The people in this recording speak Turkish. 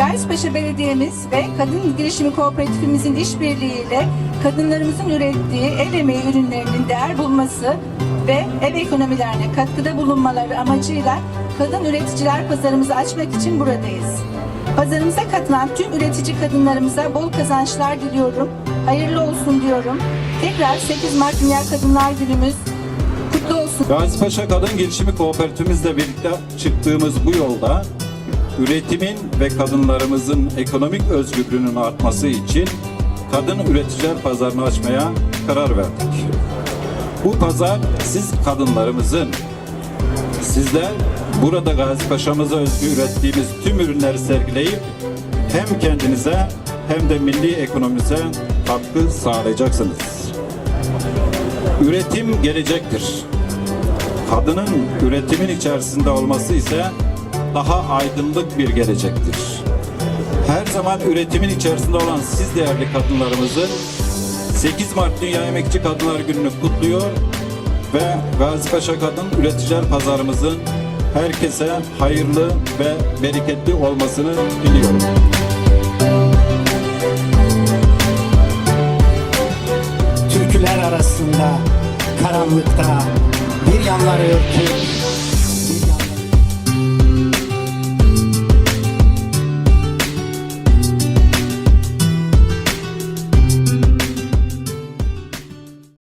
Gazipaşa Belediye'miz ve Kadın Girişimi Kooperatifimizin işbirliğiyle kadınlarımızın ürettiği el emeği ürünlerinin değer bulması ve ev ekonomilerine katkıda bulunmaları amacıyla kadın üreticiler pazarımızı açmak için buradayız. Pazarımıza katılan tüm üretici kadınlarımıza bol kazançlar diliyorum. Hayırlı olsun diyorum. Tekrar 8 Mart Dünya Kadınlar Günümüz kutlu olsun. Gazipaşa Kadın Girişimi Kooperatifimizle birlikte çıktığımız bu yolda üretimin ve kadınlarımızın ekonomik özgürlüğünün artması için kadın üreticiler pazarını açmaya karar verdik. Bu pazar siz kadınlarımızın, sizler burada Gazipaşa'mıza özgü ürettiğimiz tüm ürünleri sergileyip hem kendinize hem de milli ekonomimize katkı sağlayacaksınız. Üretim gelecektir. Kadının üretimin içerisinde olması ise daha aydınlık bir gelecektir. Her zaman üretimin içerisinde olan siz değerli kadınlarımızı 8 Mart Dünya Emekçi Kadınlar Günü'nü kutluyor ve Gazipaşa Kadın Üreticiler Pazarımızın herkese hayırlı ve bereketli olmasını diliyorum. Türküler arasında karanlıkta bir yanları örtük